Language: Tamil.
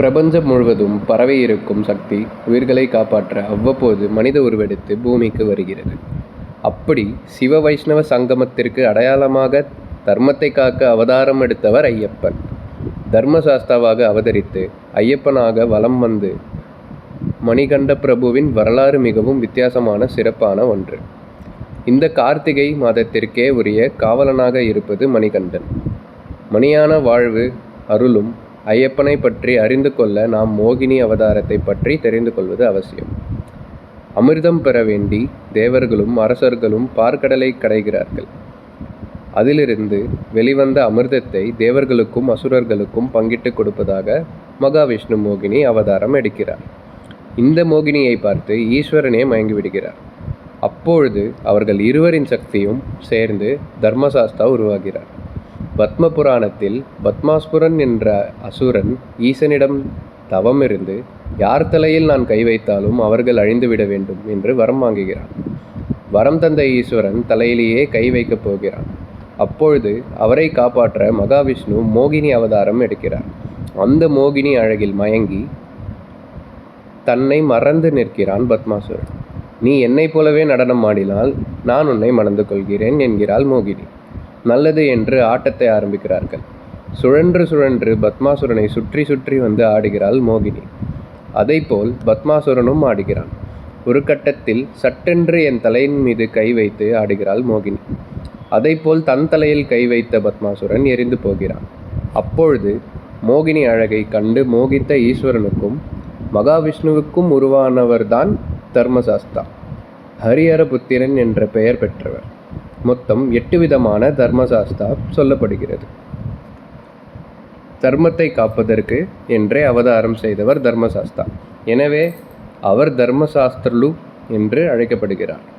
பிரபஞ்சம் முழுவதும் பரவியிருக்கும் சக்தி உயிர்களை காப்பாற்ற அவ்வப்போது மனித உருவெடுத்து பூமிக்கு வருகிறது. அப்படி சிவ வைஷ்ணவ சங்கமத்திற்கு அடையாளமாக தர்மத்தை காக்க அவதாரம் எடுத்தவர் ஐயப்பன். தர்மசாஸ்தாவாக அவதரித்து ஐயப்பனாக வலம் வந்து மணிகண்ட பிரபுவின் வரலாறு மிகவும் வித்தியாசமான சிறப்பான ஒன்று. இந்த கார்த்திகை மாதத்திற்கே உரிய காவலனாக இருப்பது மணிகண்டன். மணியான வாழ்வு அருளும் ஐயப்பனை பற்றி அறிந்து கொள்ள நாம் மோகினி அவதாரத்தை பற்றி தெரிந்து கொள்வது அவசியம். அமிர்தம் பெற வேண்டி தேவர்களும் அரசர்களும் பார்க்கடலை கடைகிறார்கள். அதிலிருந்து வெளிவந்த அமிர்தத்தை தேவர்களுக்கும் அசுரர்களுக்கும் பங்கிட்டு கொடுப்பதாக மகாவிஷ்ணு மோகினி அவதாரம் எடுக்கிறார். இந்த மோகினியை பார்த்து ஈஸ்வரனே மயங்கிவிடுகிறார். அப்பொழுது அவர்கள் இருவரின் சக்தியும் சேர்ந்து தர்மசாஸ்தா உருவாகிறார். பத்ம புராணத்தில் பத்மாஸ்புரன் என்ற அசுரன் ஈசனிடம் தவம் இருந்து யார் தலையில் நான் கை வைத்தாலும் அவர்கள் அழிந்துவிட வேண்டும் என்று வரம் வாங்குகிறான். வரம் தந்த ஈஸ்வரன் தலையிலேயே கை வைக்கப் போகிறான். அப்பொழுது அவரை காப்பாற்ற மகாவிஷ்ணு மோகினி அவதாரம் எடுக்கிறார். அந்த மோகினி அழகில் மயங்கி தன்னை மறந்து நிற்கிறான் பத்மாசுரன். நீ என்னைப் போலவே நடனம் ஆடினால் நான் உன்னை மணந்து கொள்கிறேன் என்கிறாள் மோகினி. நல்லது என்று ஆட்டத்தை ஆரம்பிக்கிறார்கள். சுழன்று சுழன்று பத்மாசுரனை சுற்றி சுற்றி வந்து ஆடுகிறாள் மோகினி. அதைப்போல் பத்மாசுரனும் ஆடுகிறான். ஒரு கட்டத்தில் சட்டென்று என் தலையின் மீது கை வைத்து ஆடுகிறாள் மோகினி. அதைப்போல் தன் தலையில் கை வைத்த பத்மாசுரன் எரிந்து போகிறான். அப்பொழுது மோகினி அழகை கண்டு மோகித்த ஈஸ்வரனுக்கும் மகாவிஷ்ணுவுக்கும் உருவானவர்தான் தர்மசாஸ்தா. ஹரிஹர புத்திரன் என்ற பெயர் பெற்றவர். மொத்தம் எட்டு விதமான தர்மசாஸ்தா சொல்லப்படுகிறது. தர்மத்தை காப்பதற்கு என்றே அவதாரம் செய்தவர் தர்மசாஸ்தா. எனவே அவர் தர்மசாஸ்திரலு என்று அழைக்கப்படுகிறார்.